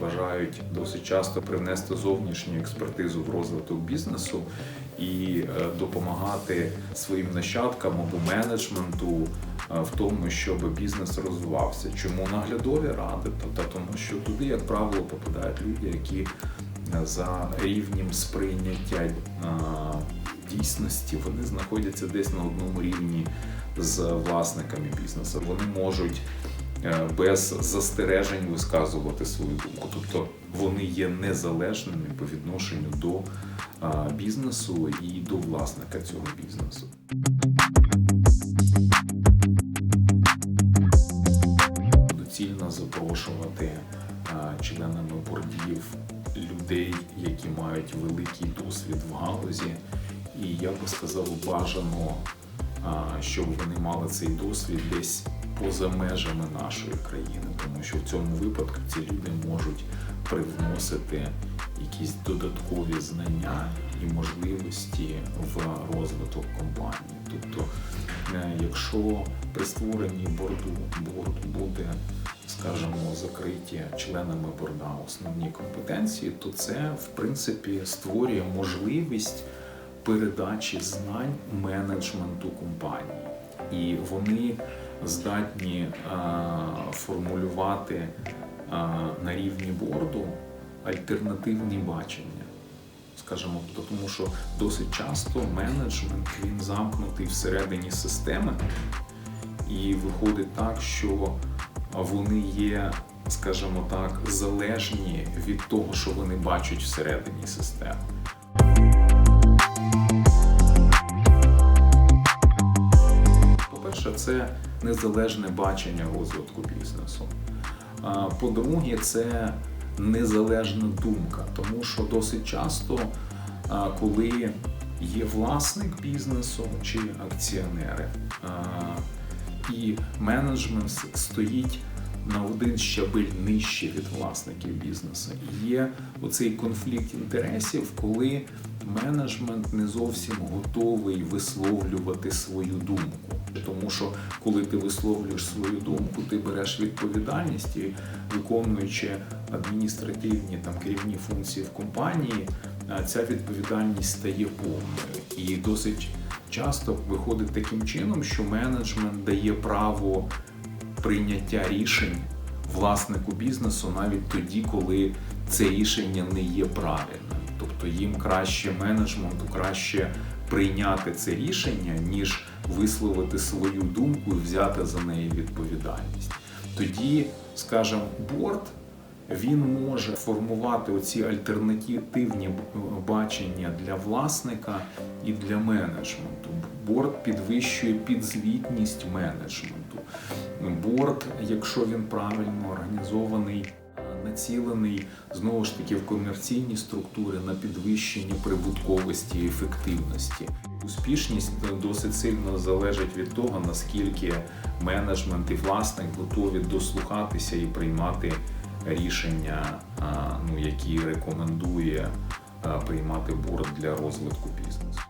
бажають досить часто привнести зовнішню експертизу в розвиток бізнесу і е, допомагати своїм нащадкам або менеджменту е, в тому, щоб бізнес розвивався. Чому наглядові ради? Тобто тому, що туди, як правило, попадають люди, які е, за рівнем сприйняття дійсності вони знаходяться десь на одному рівні з власниками бізнесу. Вони можуть без застережень висказувати свою думку. Тобто вони є незалежними по відношенню до е, бізнесу і до власника цього бізнесу. Доцільно запрошувати е, членами бордів людей, які мають великий досвід в галузі, і я би сказав, бажано, щоб вони мали цей досвід десь поза межами нашої країни, тому що в цьому випадку ці люди можуть привносити якісь додаткові знання і можливості в розвиток компанії. Тобто, е, якщо при створенні борду борд буде, скажімо, закриті членами борда основні компетенції, то це в принципі створює можливість передачі знань менеджменту компанії, і вони здатні а, формулювати а, на рівні борду альтернативні бачення. Скажімо, то- тому що досить часто менеджмент він замкнутий всередині системи, і виходить так, що вони є, скажімо так, залежні від того, що вони бачать всередині системи. По-перше, це незалежне бачення розвитку бізнесу. По-друге, це незалежна думка, тому що досить часто, коли є власник бізнесу чи акціонери, і менеджмент стоїть на один щабель нижче від власників бізнесу. І є оцей конфлікт інтересів, коли менеджмент не зовсім готовий висловлювати свою думку. Тому що коли ти висловлюєш свою думку, ти береш відповідальність і виконуючи адміністративні там керівні функції в компанії, ця відповідальність стає повною. І досить часто виходить таким чином, що менеджмент дає право прийняття рішень власнику бізнесу навіть тоді, коли це рішення не є правильним. Тобто їм краще менеджменту краще прийняти це рішення, ніж висловити свою думку і взяти за неї відповідальність. Тоді, скажімо, борт він може формувати оці альтернативні бачення для власника і для менеджменту. Борт підвищує підзвітність менеджменту. Борт, якщо він правильно організований, націлений знову ж таки в комерційні структури на підвищення прибутковості і ефективності. Успішність досить сильно залежить від того, наскільки менеджмент і власник готові дослухатися і приймати рішення, ну, які рекомендує приймати борт для розвитку бізнесу.